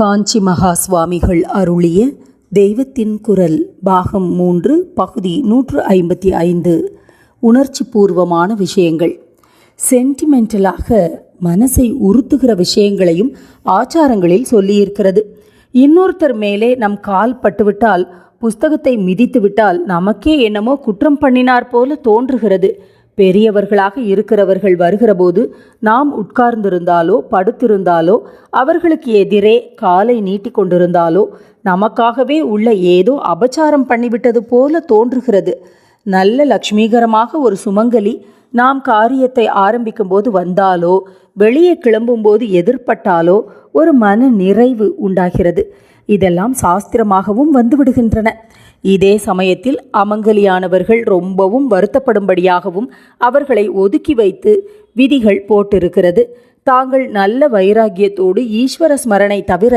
காஞ்சி மகா சுவாமிகள் அருளிய தெய்வத்தின் குரல் பாகம் மூன்று பகுதி நூற்று ஐம்பத்தி ஐந்து. உணர்ச்சி பூர்வமான விஷயங்கள். சென்டிமெண்டலாக மனசை உறுத்துகிற விஷயங்களையும் ஆச்சாரங்களில் சொல்லியிருக்கிறது. இன்னொருத்தர் மேலே நம் கால் பட்டுவிட்டால் புஸ்தகத்தை மிதித்துவிட்டால் நமக்கே என்னமோ குற்றம் பண்ணினார் போல தோன்றுகிறது. பெரியவர்களாக இருக்கிறவர்கள் வருகிறபோது நாம் உட்கார்ந்திருந்தாலோ படுத்திருந்தாலோ அவர்களுக்கு எதிரே காலை நீட்டி கொண்டிருந்தாலோ நமக்காகவே உள்ள ஏதோ அபச்சாரம் பண்ணிவிட்டது போல தோன்றுகிறது. நல்ல லக்ஷ்மீகரமாக ஒரு சுமங்கலி நாம் காரியத்தை ஆரம்பிக்கும்போது வந்தாலோ வெளியே கிளம்பும்போது எதிர்பட்டாலோ ஒரு மன நிறைவு உண்டாகிறது. இதெல்லாம் சாஸ்திரமாகவும் வந்துவிடுகின்றன. இதே சமயத்தில் அமங்கலியானவர்கள் ரொம்பவும் வருத்தப்படும்படியாகவும் அவர்களை ஒதுக்கி வைத்து விதிகள் போட்டிருக்கிறது. தாங்கள் நல்ல வைராகியத்தோடு ஈஸ்வர ஸ்மரணை தவிர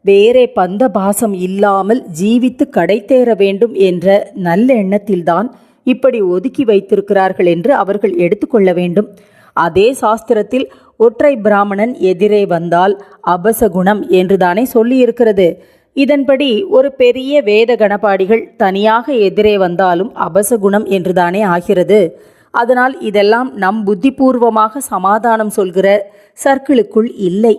வேறே பந்த பாசம் இல்லாமல் ஜீவித்து கடைத்தேற வேண்டும் என்ற நல்ல எண்ணத்தில்தான் இப்படி ஒதுக்கி வைத்திருக்கிறார்கள் என்று அவர்கள் எடுத்துக்கொள்ள வேண்டும். அதே சாஸ்திரத்தில் ஒற்றை பிராமணன் எதிரே வந்தால் அபசகுணம் என்றுதானே சொல்லியிருக்கிறது. இதன்படி ஒரு பெரிய வேத கணபாடிகள் தனியாக எதிரே வந்தாலும் அபசகுணம் என்றுதானே ஆகிறது. அதனால் இதெல்லாம் நம் புத்திபூர்வமாக சமாதானம் சொல்கிற சர்க்கிளுக்குள் இல்லை.